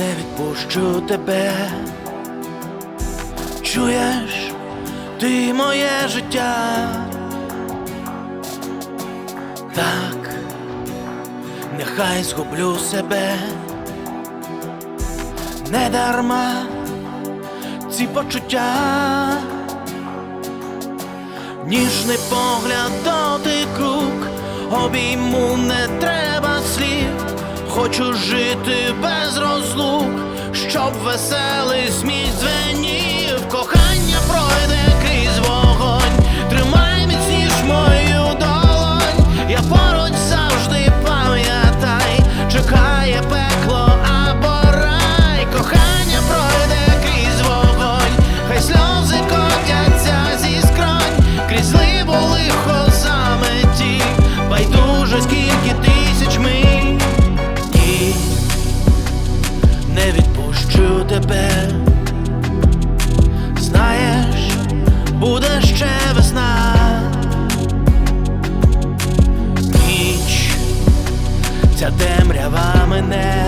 відпущу тебе. Чуєш, ти моє життя. Так, нехай згублю себе. Не дарма ці почуття. Ніжний погляд дотик рук, обійму не треба слів. Хочу жити без розлук, щоб веселий сміх дзвенів. And that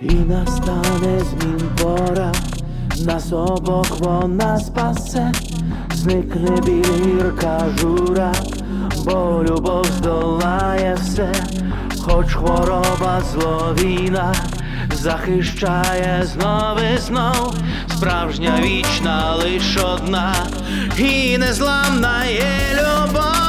І настане змін пора, нас обох вона спасе, зникне біль гірка жура, бо любов здолає все, хоч хвороба зловіна захищає знов і знов, справжня вічна лиш одна, і незламна є любов,